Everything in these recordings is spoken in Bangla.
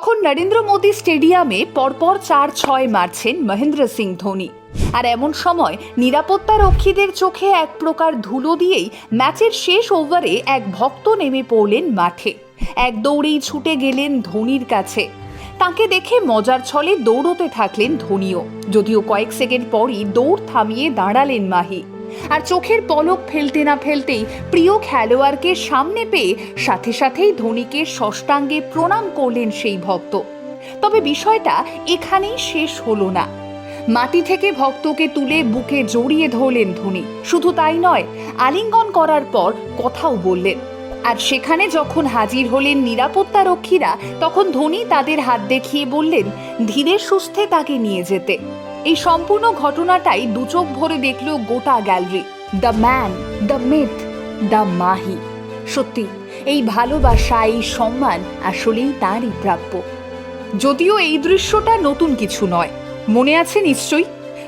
তখন নরেন্দ্র মোদী স্টেডিয়ামে পরপর চার ছয় মারছেন মহেন্দ্র সিং ধোনি। আর এমন সময় নিরাপত্তা রক্ষীদের চোখে এক প্রকার ধুলো দিয়েই ম্যাচের শেষ ওভারে এক ভক্ত নেমে পড়লেন মাঠে। এক দৌড়েই ছুটে গেলেন ধোনির কাছে। তাকে দেখে মজার ছলে দৌড়তে থাকলেন ধোনিও। যদিও কয়েক সেকেন্ড পরই দৌড় থামিয়ে দাঁড়ালেন মাহি। আর চোখের পলক ফেলতে না ফেলতেই প্রিয় খেলোয়াড়কে সামনে পেয়ে সাথে সাথেই ধোনিকে ষষ্ঠাঙ্গে প্রণাম করলেন সেই ভক্ত। তবে বিষয়টা এখানেই শেষ হলো না। মাটি থেকে ভক্তকে তুলে বুকে জড়িয়ে ধরলেন ধোনি। শুধু তাই নয়, আলিঙ্গন করার পর কথাও বললেন। আর সেখানে যখন হাজির হলেন নিরাপত্তা রক্ষীরা, তখন ধোনি তাদের হাত দেখিয়ে বললেন, ধীরে সুস্থে তাকে নিয়ে যেতে। এই সম্পূর্ণ ঘটনাটাই দুচোখ ভরে দেখল গোটা gallery. The man the myth the Mahi. সত্যি, এই ভালোবাসা, এই সম্মান আসলেই তারই প্রাপ্য। যদিও এই দৃশ্যটা নতুন কিছু নয়। মনে আছে নিশ্চয়ই?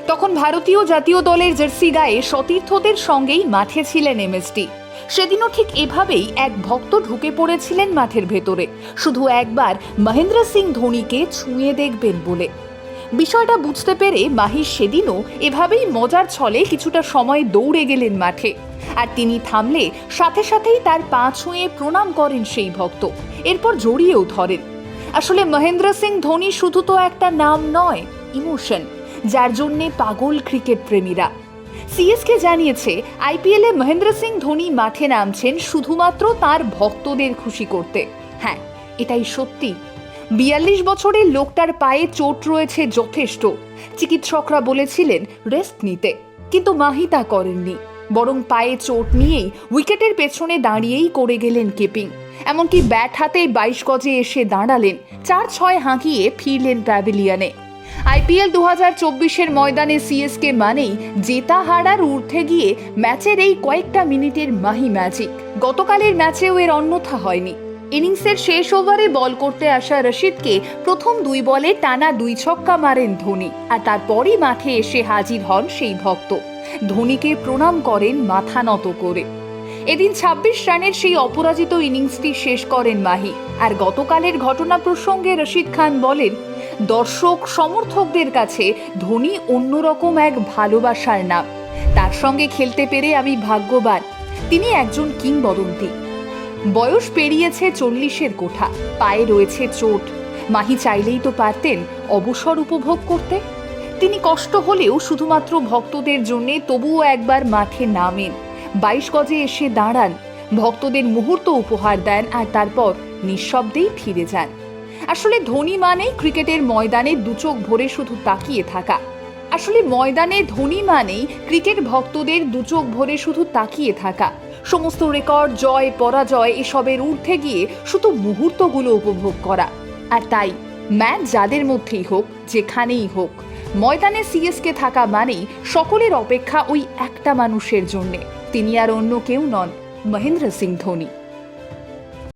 তখন ভারতীয় জাতীয় দলের জার্সি গায়ে সতীর্থদের সঙ্গেই মাঠে ছিলেন এমএসডি। সেদিনও ঠিক এভাবেই এক ভক্ত ঢুকে পড়েছিলেন মাঠের ভেতরে। শুধু একবার মহেন্দ্র সিং ধোনিকে ছুঁয়ে দেখবেন বলে। বিষয়টা বুঝতে পেরে মাহির সেদিনও এভাবেই মজার ছলে কিছুটা সময় দৌড়ে গেলেন মাঠে। আর তিনি থামলে সাথে সাথেই তার পা ছুঁয়ে প্রণাম করেন সেই ভক্ত, এরপর জড়িয়েও ধরেন। আসলে মহেন্দ্র সিং ধোনি শুধু তো একটা নাম নয়, ইমোশন, যার জন্যে পাগল ক্রিকেট প্রেমীরা। সিএসকে জানিয়েছে, আইপিএলে মহেন্দ্র সিং ধোনি মাঠে নামছেন শুধুমাত্র তার ভক্তদের খুশি করতে। হ্যাঁ এটাই সত্যি বিয়াল্লিশ বছরের লোকটার পায়ে চোট রয়েছে যথেষ্ট। চিকিৎসকরা বলেছিলেন রেস্ট নিতে, কিন্তু মাহি তা করেননি। বরং পায়ে চোট নিয়েই উইকেটের পেছনে দাঁড়িয়েই করে গেলেন কিপিং। এমনকি ব্যাট হাতে বাইশ গজে এসে দাঁড়ালেন, চার ছয় হাঁকিয়ে ফিরলেন প্যাভিলিয়নে। আইপিএল দু হাজার চব্বিশের ময়দানে সিএসকে মানেই জেতা হারার ঊর্ধ্বে গিয়ে ম্যাচের এই কয়েকটা মিনিটের মাহি ম্যাজিক। গতকালের ম্যাচেও এর অন্যথা হয়নি। ইনিংসের শেষ ওভারে বল করতে আসা রশিদকে প্রথম দুই বলে টানা দুই ছক্কা মারেন ধোনি, আর তারপরই মাঠে এসে হাজির হন সেই ভক্ত। ধোনিকে প্রণাম করেন মাথা নত করে। এদিন ২৬ রানের সেই অপরাজিত ইনিংসটি শেষ করেন মাহি, আর গতকালের ঘটনা প্রসঙ্গে রশিদ খান বলেন, দর্শক, সমর্থকদের কাছে ধোনি অন্যরকম এক ভালোবাসার নাম। তার সঙ্গে খেলতে পেরে আমি ভাগ্যবান। তিনি একজন কিংবদন্তি। বয়স পেরিয়েছে চল্লিশের কোঠা, পায়ে রয়েছে চোট। মাহি চাইলেই তো পারতেন অবসর উপভোগ করতে। তিনি কষ্ট হলেও শুধুমাত্র ভক্তদের জন্যে তবুও একবার মাঠে নামেন। বাইশ গজে এসে দাঁড়ান, ভক্তদের মুহূর্ত উপহার দেন আর তারপর নিঃশব্দেই ফিরে যান। আসলে ধোনি মানেই ক্রিকেটের ময়দানে দুচোখ ভরে শুধু তাকিয়ে থাকা। আসলে ময়দানে ধোনি মানেই ক্রিকেট ভক্তদের দুচোখ ভরে শুধু তাকিয়ে থাকা। সমস্ত রেকর্ড, জয়, পরাজয় এসবের ঊর্ধ্বে গিয়ে শুধু মুহূর্তগুলো উপভোগ করা। আর তাই, ম্যাচ যাদের মধ্যেই হোক, যেখানেই হোক, ময়দানে সিএসকে থাকা মানেই সকলের অপেক্ষা ওই একটা মানুষের জন্যে। তিনি আর অন্য কেউ নন, মহেন্দ্র সিং ধোনি।